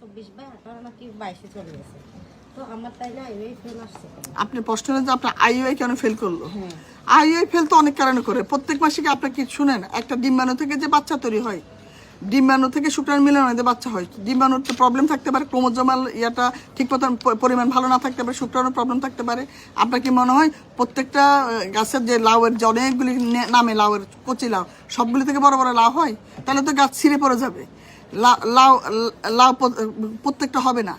চব্বিশ বাই আঠারো নাকি বাইশে চলে গেছে। তো আমার তাইলে আইওয়াই ফেল আসছে আপনি প্রশ্ন যে আপনার আইইউআই কেন ফেল করল? হ্যাঁ। আইইউআই ফেল তো অনেক কারণে করে। প্রত্যেক মাসে কি আপনার কি শুনেন? একটা ডিম্বাণু থেকে যে বাচ্চা তৈরি হয় ডিম্বাণু থেকে শুক্রাণু মিলন যে বাচ্চা হয় ডিম্বাণুর তো প্রবলেম থাকতে পারে ক্রোমোজোমাল ইয়াটা ঠিক মতন পরিমাণ ভালো না থাকতে পারে শুক্রাণুর প্রবলেম থাকতে পারে। আপনার কি মনে হয় প্রত্যেকটা গাছের যে লাউয়ের যে অনেকগুলি নে- নামে লাউয়ের কচি লাউ সবগুলি থেকে বড় বড় লাউ হয় তাহলে তো গাছ ছিঁড়ে পড়ে যাবে। লাউ লাউ প্রত্যেকটা হবে না।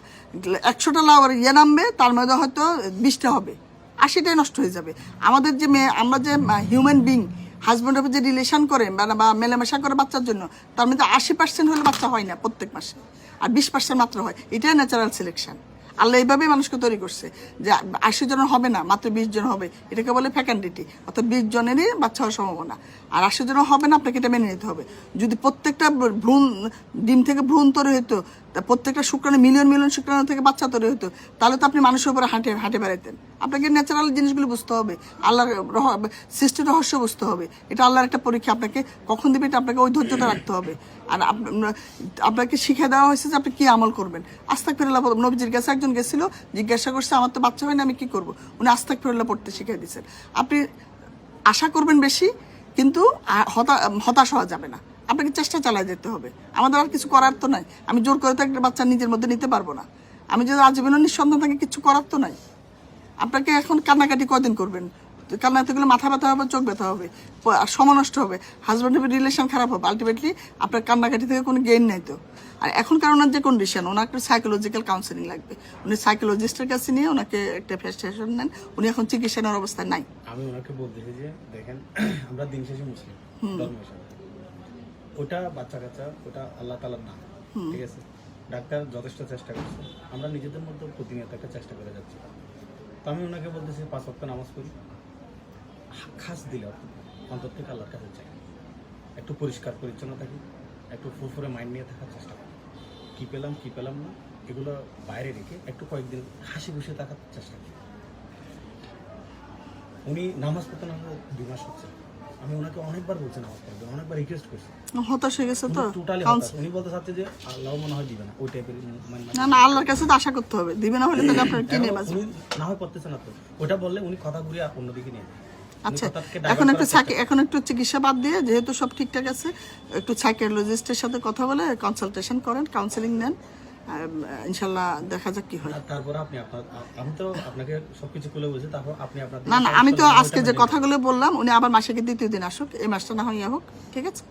একশোটা লাউ ইয়ে নামবে, তার মধ্যে হয়তো বিশটা হবে। আশিটাই নষ্ট হয়ে যাবে। আমাদের যে মেয়ে, আমরা যে হিউম্যান বিং হাজব্যান্ড যে রিলেশন করে মানে বা, মেলামেশা করে বাচ্চার জন্য, তার মধ্যে আশি পার্সেন্ট হলে বাচ্চা হয় না প্রত্যেক মাসে। আর বিশ পার্সেন্ট মাত্র হয়। এটাই ন্যাচারাল সিলেকশন আল্লাহ এইভাবেই মানুষকে তৈরি করছে যে আশি জন হবে না, মাত্র বিশ জন হবে। এটাকে বলে ফ্যাকান্ডিটি অর্থাৎ বিশ জনেরই বাচ্চা হওয়ার সম্ভাবনা। আর আশি জন হবে না, আপনাকে এটা মেনে নিতে হবে। যদি প্রত্যেকটা ভ্রূণ, ডিম থেকে ভ্রূণ তৈরি হতো প্রত্যেকটা শুক্রাণু মিলিয়ন মিলিয়ন শুক্রাণু থেকে বাচ্চা তৈরি হতো তাহলে তো আপনি মানুষের উপরে হাঁটে হাঁটে বেড়াইতেন। আপনাকে ন্যাচারাল জিনিসগুলো বুঝতে হবে। আল্লাহর সৃষ্টির রহস্য বুঝতে হবে। এটা আল্লাহর একটা পরীক্ষা, আপনাকে কখন দেবে, এটা আপনাকে ওই ধৈর্যটা রাখতে হবে। আর আপনাকে শিখে দেওয়া হয়েছে যে আপনি কি আমল করবেন। আস্তাক ফেরুল্লাহ নবজির কাছে একজন গেছিল, জিজ্ঞাসা করছে, আমার তো বাচ্চা হয় না, আমি কি করব? উনি আস্তাক ফেরুল্লাহ পড়তে শিখিয়ে দিয়েছেন। আপনি আশা করবেন বেশি, কিন্তু হতাশ হওয়া যাবে না। আপনাকে চেষ্টা চালায় যেতে হবে। আমাদের আর কিছু করার তো নাই। আমি জোর করে তো একটা বাচ্চা নিজের মধ্যে নিতে পারব না। আমি যদি আজীবন নিঃসন্তান থাকে কিছু করার তো নাই। আপনাকে এখন কান্নাকাটি কদিন করবেন? কান্নাতে গেলে মাথা ব্যথা হবে চোখ ব্যথা হবে সময় নষ্ট হবে। হাজব্যান্ডের রিলেশন খারাপ হবে। আলটিমেটলি আপনার কান্নাকাটি থেকে কোনো গেইন নাই তো। আর এখনকার ওনার যে কন্ডিশন ওনার একটা সাইকোলজিক্যাল কাউন্সেলিং লাগবে। উনি সাইকোলজিস্টের কাছে নিয়ে ওনাকে একটা ফেস্টেশন নেন। উনি এখন চিকিৎসা নেওয়ার অবস্থায় নাই। আমি ওনাকে বলতেছি যে দেখেন আমরা দিন শেষে মুসলিম। ওটা বাচ্চা কাচ্চা ওটা আল্লাহ তালার নাম। ঠিক আছে? ডাক্তার যথেষ্ট চেষ্টা করছে। আমরা নিজেদের মধ্যে প্রতিনিয়ত একটা চেষ্টা করে যাচ্ছি। তো আমি ওনাকে বলতেছি পাঁচ ওয়াক্ত নামাজ পড়ি। খাস দিলে অন্তর থেকে আল্লাহর কাছে চাই। একটু পরিষ্কার পরিচ্ছন্ন থাকি একটু ফুরফুরে মাইন্ড নিয়ে থাকার চেষ্টা করি। কী পেলাম কী পেলাম না এগুলো বাইরে রেখে একটু কয়েকদিন হাসি খুশি থাকার চেষ্টা করি। উনি নামাজ পড়তে না দুই মাস হচ্ছে। আমি ওনাকে অনেকবার বলছি নামাজ পড়বে অনেকবার রিকোয়েস্ট করছি। হতাশ হয়ে গেছে তো? টোটালি উনি বলতে চাচ্ছে যে আল্লাহ মনে হয় দিবে না ওই টাইপের না না আল্লাহর কাছে তো আশা করতে হবে। দিবে না হলে তো আপনার এখন না হয় পড়তেছে না তো। ওটা বললে উনি কথা ঘুরিয়ে অন্যদিকে নিয়ে যায় আচ্ছা এখন একটু এখন একটু চিকিৎসা বাদ দিয়ে যেহেতু সব ঠিকঠাক আছে একটু সাইকোলজিস্টের সাথে কথা বলে কনসালটেশন করেন কাউন্সেলিং নেন ইনশাল্লাহ দেখা যাক কি হয়। আপনি আমি তো আপনাকে সবকিছু খুলে বলছি তারপর আপনি আপনার না না আমি তো আজকে যে কথাগুলো বললাম উনি আবার মাসে দ্বিতীয় দিন আসুক এই মাসটা না হয় ইয়ে হোক ঠিক আছে?